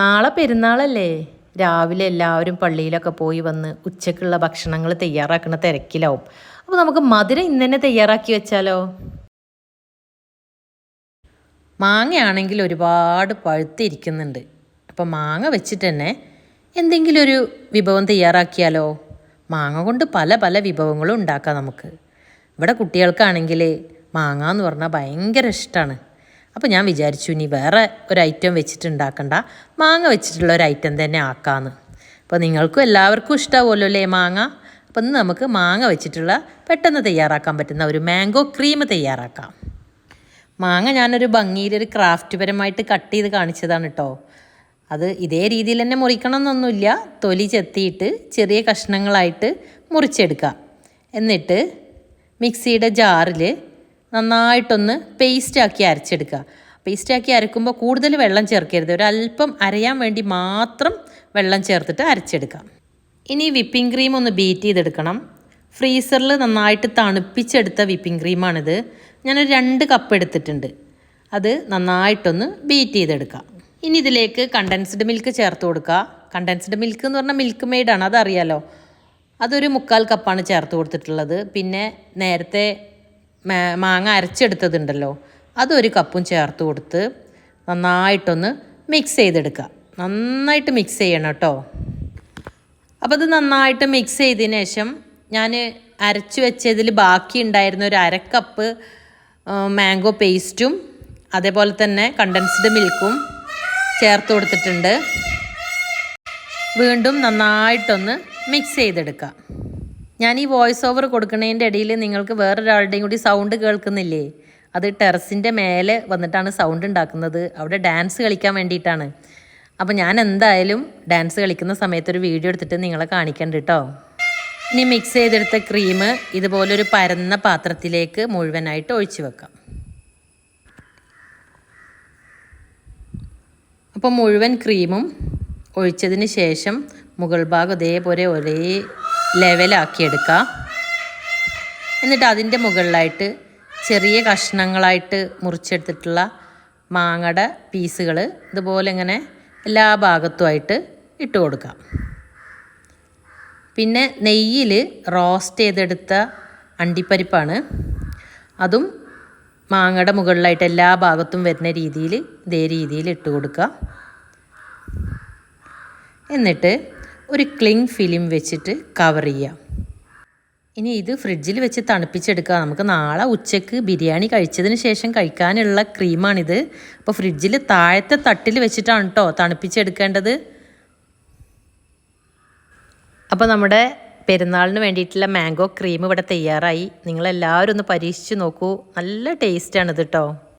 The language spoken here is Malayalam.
നാളെ പെരുന്നാളല്ലേ? രാവിലെ എല്ലാവരും പള്ളിയിലൊക്കെ പോയി വന്ന് ഉച്ചക്കുള്ള ഭക്ഷണങ്ങൾ തയ്യാറാക്കുന്ന തിരക്കിലാവും. അപ്പോൾ നമുക്ക് മധുരം ഇന്ന് തന്നെ തയ്യാറാക്കി വെച്ചാലോ? മാങ്ങയാണെങ്കിൽ ഒരുപാട് പഴുത്തിരിക്കുന്നുണ്ട്. അപ്പോൾ മാങ്ങ വെച്ചിട്ട് തന്നെ എന്തെങ്കിലും ഒരു വിഭവം തയ്യാറാക്കിയാലോ? മാങ്ങ കൊണ്ട് പല പല വിഭവങ്ങളും ഉണ്ടാക്കാം നമുക്ക്. ഇവിടെ കുട്ടികൾക്കാണെങ്കിൽ മാങ്ങ എന്ന് പറഞ്ഞാൽ ഭയങ്കര ഇഷ്ടമാണ് അപ്പോൾ ഞാൻ വിചാരിച്ചു ഇനി വേറെ ഒരു ഐറ്റം വെച്ചിട്ട് ഉണ്ടാക്കണ്ട മാങ്ങ വെച്ചിട്ടുള്ള ഒരു ഐറ്റം തന്നെ ആക്കാമെന്ന് അപ്പോൾ നിങ്ങൾക്കും എല്ലാവർക്കും ഇഷ്ടമാവുമല്ലോ അല്ലേ മാങ്ങ? അപ്പോൾ ഇന്ന് നമുക്ക് മാങ്ങ വെച്ചിട്ടുള്ള പെട്ടെന്ന് തയ്യാറാക്കാൻ പറ്റുന്ന ഒരു മാംഗോ ക്രീം തയ്യാറാക്കാം. മാങ്ങ ഞാനൊരു ഭംഗിയിൽ ഒരു ക്രാഫ്റ്റ് പരമായിട്ട് കട്ട് ചെയ്ത് കാണിച്ചതാണ് കേട്ടോ അത് ഇതേ രീതിയിൽ തന്നെ മുറിക്കണം എന്നൊന്നുമില്ല തൊലി ചെത്തിയിട്ട് ചെറിയ കഷ്ണങ്ങളായിട്ട് മുറിച്ചെടുക്കുക എന്നിട്ട് മിക്സിയുടെ ജാറിൽ നന്നായിട്ടൊന്ന് പേസ്റ്റാക്കി അരച്ചെടുക്കുക. പേസ്റ്റാക്കി അരക്കുമ്പോൾ കൂടുതൽ വെള്ളം ചേർക്കരുത്. ഒരല്പം അരയാൻ വേണ്ടി മാത്രം വെള്ളം ചേർത്തിട്ട് അരച്ചെടുക്കാം ഇനി വിപ്പിംഗ് ക്രീം ഒന്ന് ബീറ്റ് ചെയ്തെടുക്കണം. ഫ്രീസറിൽ നന്നായിട്ട് തണുപ്പിച്ചെടുത്ത വിപ്പിംഗ് ക്രീമാണിത്. ഞാനൊരു രണ്ട് കപ്പ് എടുത്തിട്ടുണ്ട്. അത് നന്നായിട്ടൊന്ന് ബീറ്റ് ചെയ്തെടുക്കാം ഇനി ഇതിലേക്ക് കണ്ടൻസ്ഡ് മിൽക്ക് ചേർത്ത് കൊടുക്കുക. കണ്ടൻസ്ഡ് മിൽക്ക് എന്ന് പറഞ്ഞാൽ മിൽക്ക് മെയ്ഡാണ് അതറിയാലോ. അതൊരു മുക്കാൽ കപ്പാണ് ചേർത്ത് കൊടുത്തിട്ടുള്ളത്. പിന്നെ നേരത്തെ മാങ്ങ അരച്ചെടുത്തതുണ്ടല്ലോ. അതൊരു കപ്പും ചേർത്ത് കൊടുത്ത് നന്നായിട്ടൊന്ന് മിക്സ് ചെയ്തെടുക്കുക. നന്നായിട്ട് മിക്സ് ചെയ്യണം കേട്ടോ. അപ്പോൾ അത് നന്നായിട്ട് മിക്സ് ചെയ്തതിന് ശേഷം ഞാൻ അരച്ച് വെച്ചതിൽ ബാക്കി ഉണ്ടായിരുന്ന ഒരു അരക്കപ്പ് മാംഗോ പേസ്റ്റും അതേപോലെ തന്നെ കണ്ടൻസ്ഡ് മിൽക്കും ചേർത്ത് കൊടുത്തിട്ടുണ്ട്. വീണ്ടും നന്നായിട്ടൊന്ന് മിക്സ് ചെയ്തെടുക്കാം ഞാൻ ഈ വോയിസ് ഓവർ കൊടുക്കുന്നതിന്റെ ഇടയിൽ നിങ്ങൾക്ക് വേറൊരാളുടെയും കൂടി സൗണ്ട് കേൾക്കുന്നില്ലേ? അത് ടെറസിന്റെ മേലെ വന്നിട്ടാണ് സൗണ്ട് ഉണ്ടാക്കുന്നത്. അവിടെ ഡാൻസ് കളിക്കാൻ വേണ്ടിയിട്ടാണ്. അപ്പോൾ ഞാൻ എന്തായാലും ഡാൻസ് കളിക്കുന്ന സമയത്ത് ഒരു വീഡിയോ എടുത്തിട്ട് നിങ്ങളെ കാണിക്കണ്ട കേട്ടോ ഇനി മിക്സ് ചെയ്തെടുത്ത ക്രീം ഇതുപോലൊരു പരന്ന പാത്രത്തിലേക്ക് മുഴുവനായിട്ട് ഒഴിച്ചു വെക്കാം. അപ്പോൾ മുഴുവൻ ക്രീമും ഒഴിച്ചതിന് ശേഷം മുകൾ ഭാഗം ഇതേപോലെ ഒരേ ലെവലാക്കി എടുക്കാം എന്നിട്ട് അതിന്റെ മുകളിലായിട്ട് ചെറിയ കഷ്ണങ്ങളായിട്ട് മുറിച്ചെടുത്തിട്ടുള്ള മാങ്ങയുടെ പീസുകൾ ഇതുപോലെ ഇങ്ങനെ എല്ലാ ഭാഗത്തുമായിട്ട് ഇട്ട് കൊടുക്കാം. പിന്നെ നെയ്യിൽ റോസ്റ്റ് ചെയ്തെടുത്ത അണ്ടിപ്പരിപ്പാണ്. അതും മാങ്ങയുടെ മുകളിലായിട്ട് എല്ലാ ഭാഗത്തും വരുന്ന രീതിയിൽ ഇതേ രീതിയിൽ ഇട്ട് കൊടുക്കുക എന്നിട്ട് ഒരു ക്ലിങ് ഫിലിം വെച്ചിട്ട് കവർ ചെയ്യാം. ഇനി ഇത് ഫ്രിഡ്ജിൽ വെച്ച് തണുപ്പിച്ചെടുക്കുക. നമുക്ക് നാളെ ഉച്ചയ്ക്ക് ബിരിയാണി കഴിച്ചതിന് ശേഷം കഴിക്കാനുള്ള ക്രീമാണിത് അപ്പോൾ ഫ്രിഡ്ജിൽ താഴത്തെ തട്ടിൽ വെച്ചിട്ടാണ് കേട്ടോ തണുപ്പിച്ചെടുക്കേണ്ടത്. അപ്പോൾ നമ്മുടെ പെരുന്നാളിന് വേണ്ടിയിട്ടുള്ള മാംഗോ ക്രീം ഇവിടെ തയ്യാറായി. നിങ്ങളെല്ലാവരും ഒന്ന് പരീക്ഷിച്ച് നോക്കൂ. നല്ല ടേസ്റ്റാണിത് കേട്ടോ